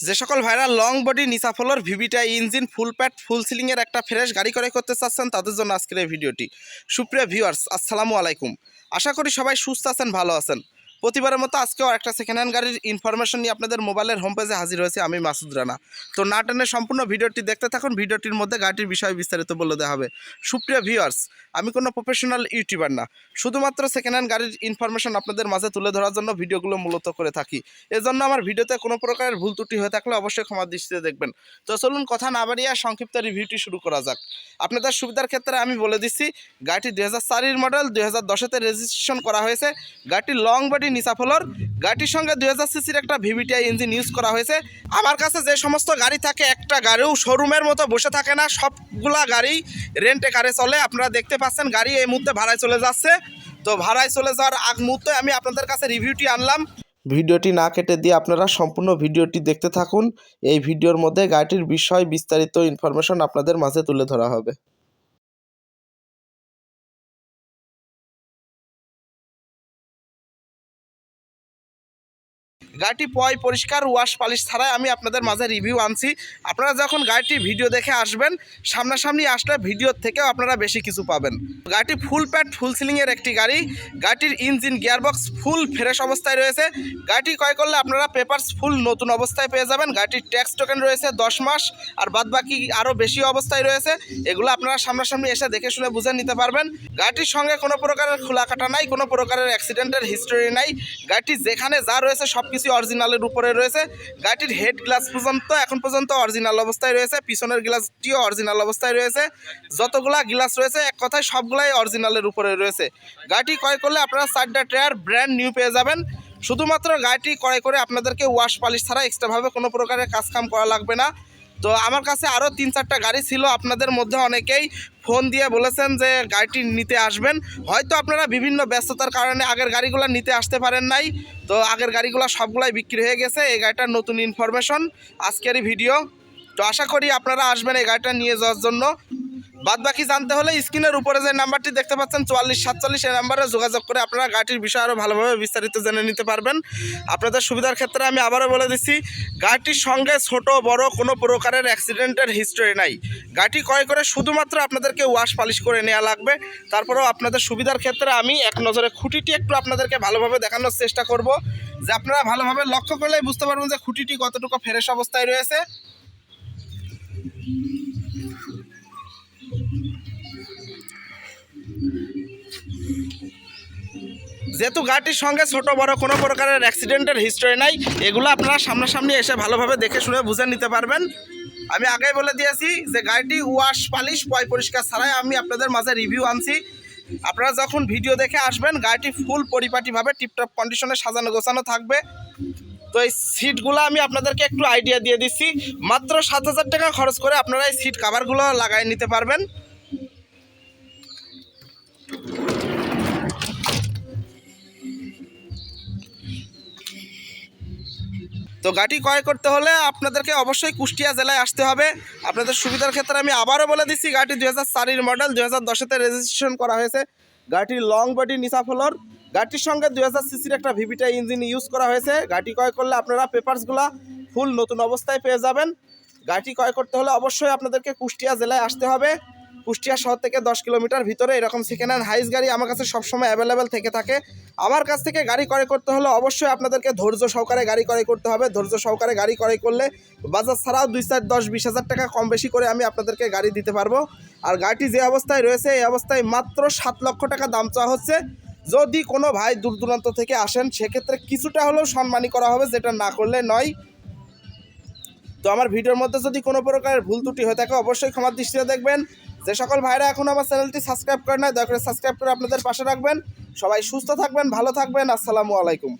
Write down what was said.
যে সকল ভাইরা লং বডি নিসাফলর ভিভিটা ইঞ্জিন ফুল প্যাট ফুল সিলিংয়ের একটা ফ্রেশ গাড়ি করে করতে চাচ্ছেন তাদের জন্য আজকের এই ভিডিওটি। সুপ্রিয় ভিউয়ার্স আসসালামু আলাইকুম। আশা করি সবাই সুস্থ আছেন, ভালো আছেন। প্রতিবারের মতো আজকেও একটা সেকেন্ড হ্যান্ড গাড়ির ইনফরমেশন নিয়ে আপনাদের মোবাইলের হোম পেজে হাজির হয়েছে আমি মাসুদ রানা। তো না টেনে সম্পূর্ণ ভিডিওটি দেখতে থাকুন, ভিডিওটির মধ্যে গাড়িটির বিষয়ে বিস্তারিত বলে দেওয়া হবে। সুপ্রিয় ভিউয়ার্স আমি কোনো প্রফেশনাল ইউটিউবার না। শুধুমাত্র সেকেন্ড হ্যান্ড গাড়ির ইনফরমেশন আপনাদের মাঝে তুলে ধরার জন্য ভিডিওগুলো মূলত করে থাকি। এজন্য আমার ভিডিওতে কোনো প্রকারের ভুল ত্রুটি হয়ে থাকলে অবশ্যই ক্ষমা দৃষ্টিতে দেখবেন। তো চলুন কথা না বাড়িয়ে সংক্ষিপ্ত রিভিউটি শুরু করা যাক। আপনাদের সুবিধার ক্ষেত্রে আমি বলে দিচ্ছি, গাড়িটি দুই হাজার চারের মডেল দুই হাজার রেজিস্ট্রেশন করা হয়েছে। গাড়িটি লং বডি নিসাফলোর গাড়িটির সঙ্গে দুই হাজার সিসির একটা ভিভিটিআই ইঞ্জিন ইউজ করা হয়েছে। আমার কাছে যে সমস্ত গাড়ি থাকে, একটা গাড়িও শোরুমের মতো বসে থাকে না। সবগুলা গাড়ি রেন্টে কারে চলে। আপনারা দেখতে পাচ্ছেন গাড়ি এই মুহূর্তে ভাড়ায় চলে যাচ্ছে। তো ভাড়ায় চলে যাওয়ার আগ মুহূর্তে আমি আপনাদের কাছে রিভিউটি আনলাম। ভিডিওটি না কেটে দিয়ে আপনারা সম্পূর্ণ ভিডিওটি দেখতে থাকুন। এই ভিডিওর মধ্যে গাড়িটির বিষয় বিস্তারিত ইনফরমেশন আপনাদের মাঝে তুলে ধরা হবে। গাড়িটি পয় পরিষ্কার ওয়াশ পালিশ ছাড়াই আমি আপনাদের মাঝে রিভিউ আনছি। আপনারা যখন গাড়িটি ভিডিও দেখে আসবেন, সামনাসামনি আসলে ভিডিওর থেকেও আপনারা বেশি কিছু পাবেন। গাড়িটি ফুল প্যাট ফুল সিলিংয়ের একটি গাড়ি। গাড়িটির ইঞ্জিন গিয়ারবক্স ফুল ফ্রেশ অবস্থায় রয়েছে। গাড়িটি ক্রয় করলে আপনারা পেপারস ফুল নতুন অবস্থায় পেয়ে যাবেন। গাড়িটির ট্যাক্স টোকেন রয়েছে দশ মাস, আর বাদ বাকি আরও বেশি অবস্থায় রয়েছে। এগুলো আপনারা সামনাসামনি এসে দেখে শুনে বুঝে নিতে পারবেন। গাড়িটির সঙ্গে কোনো প্রকারের খোলা কাটা নাই, কোনো প্রকারের অ্যাক্সিডেন্টের হিস্টোরি নাই। গাড়িটি যেখানে যা রয়েছে সব কিছু অরিজিনালের উপরে রয়েছে। গাড়িটির হেড গ্লাস পর্যন্ত এখন পর্যন্ত অরিজিনাল অবস্থায় রয়েছে। পিছনের গ্লাসটিও অরিজিনাল অবস্থায় রয়েছে। যতগুলা গ্লাস রয়েছে, এক কথায় সবগুলাই অরিজিনালের উপরে রয়েছে। গাড়িটি ক্রয় করলে আপনারা চারটা টায়ার ব্র্যান্ড নিউ পেয়ে যাবেন। শুধুমাত্র গাড়িটি ক্রয় করে আপনাদেরকে ওয়াশ পালিশ ছাড়া এক্সট্রাভাবে কোনো প্রকারের কাজকাম করা লাগবে না। তো আমার কাছে আরও তিন চারটা গাড়ি ছিল। আপনাদের মধ্যে অনেকেই ফোন দিয়ে বলেছেন যে গাড়িটি নিতে আসবেন। হয়তো আপনারা বিভিন্ন ব্যস্ততার কারণে আগের গাড়িগুলো নিতে আসতে পারেন নাই। তো আগের গাড়িগুলো সবগুলাই বিক্রি হয়ে গেছে। এই গাড়িটার নতুন ইনফরমেশন আজকেরই ভিডিও তো আশা করি আপনারা আসবেন এই গাড়িটা নিয়ে যাওয়ার জন্য। বাদ বাকি জানতে হলে স্ক্রিনের উপরে যে নাম্বারটি দেখতে পাচ্ছেন, চুয়াল্লিশ সাতচল্লিশ, এই নাম্বারে যোগাযোগ করে আপনারা গাড়িটির বিষয়ে আরও ভালোভাবে বিস্তারিত জেনে নিতে পারবেন। আপনাদের সুবিধার ক্ষেত্রে আমি আবারও বলে দিচ্ছি, গাড়িটির সঙ্গে ছোট, বড় কোনো প্রকারের অ্যাক্সিডেন্টের হিস্টোরি নাই। গাড়িটি ক্রয় করে শুধুমাত্র আপনাদেরকে ওয়াশ পালিশ করে নেওয়া লাগবে। তারপরেও আপনাদের সুবিধার ক্ষেত্রে আমি এক নজরে খুঁটিটি একটু আপনাদেরকে ভালোভাবে দেখানোর চেষ্টা করব, যে আপনারা ভালোভাবে লক্ষ্য করলেই বুঝতে পারবেন যে খুঁটিটি কতটুকু ফ্রেশ অবস্থায় রয়েছে। যেহেতু গাড়িটির সঙ্গে ছোট, বড় কোনো প্রকারের অ্যাক্সিডেন্টের হিস্টোরি নাই, এগুলো আপনারা সামনাসামনি এসে ভালোভাবে দেখে শুনে বুঝে নিতে পারবেন। আমি আগেই বলে দিয়েছি যে গাড়িটি ওয়াশ, পালিশ, পয় পরিষ্কার ছাড়াই আমি আপনাদের মাঝে রিভিউ আনছি। আপনারা যখন ভিডিও দেখে আসবেন, গাড়িটি ফুল পরিপাটিভাবে টিপটপ কন্ডিশনে সাজানো, গোছানো থাকবে। তো এই সিটগুলো আমি আপনাদেরকে একটু আইডিয়া দিয়ে দিচ্ছি। মাত্র সাত হাজার টাকা খরচ করে আপনারা এই সিট কাভারগুলো লাগাই নিতে পারবেন। তো গাড়ি ক্রয় করতে হলে আপনাদেরকে অবশ্যই কুষ্টিয়া জেলায় আসতে হবে। আপনাদের সুবিধার ক্ষেত্রে আমি আবারও বলে দিচ্ছি, গাড়িটি দুই হাজার চারের মডেল দুই হাজার দশেতে রেজিস্ট্রেশন করা হয়েছে। গাড়িটির লং বডি নিসা ফ্লোর গাড়িটির সঙ্গে দুই হাজার সিসির একটা ভিভিটা ইঞ্জিন ইউজ করা হয়েছে। গাড়ি ক্রয় করলে আপনারা পেপারসগুলো ফুল নতুন অবস্থায় পেয়ে যাবেন। গাড়িটি ক্রয় করতে হলে অবশ্যই আপনাদেরকে কুষ্টিয়া জেলায় আসতে হবে। কুষ্টিয়া শহর থেকে দশ কিলোমিটার ভিতরে এরকম সেকেন্ড হ্যান্ড হাইস গাড়ি আমার কাছে সবসময় অ্যাভেলেবেল থেকে থাকে। আমার কাছ থেকে গাড়ি ক্রয় করতে হলে অবশ্যই আপনাদেরকে ধৈর্য সহকারে গাড়ি ক্রয় করতে হবে। ধৈর্য সহকারে গাড়ি ক্রয় করলে বাজার ছাড়াও দুই চার দশ বিশ হাজার টাকা কম বেশি করে আমি আপনাদেরকে গাড়ি দিতে পারব। আর গাড়িটি যে অবস্থায় রয়েছে, এই অবস্থায় মাত্র সাত লক্ষ টাকা দাম চাওয়া হচ্ছে। যদি কোনো ভাই দূর দূরান্ত থেকে আসেন, সেক্ষেত্রে কিছুটা হলেও সম্মানী করা হবে, যেটা না করলে নয়। তো আমার ভিডিওর মধ্যে যদি কোনো প্রকারের ভুল ত্রুটি হয়ে থাকে, অবশ্যই ক্ষমার দৃষ্টিতে দেখবেন। যে সকল ভাইরা এখন আমার চ্যানেলটি সাবস্ক্রাইব করে নাই, দয়া করে সাবস্ক্রাইব করে আপনাদের পাশে রাখবেন। সবাই সুস্থ থাকবেন, ভালো থাকবেন। আসসালামু আলাইকুম।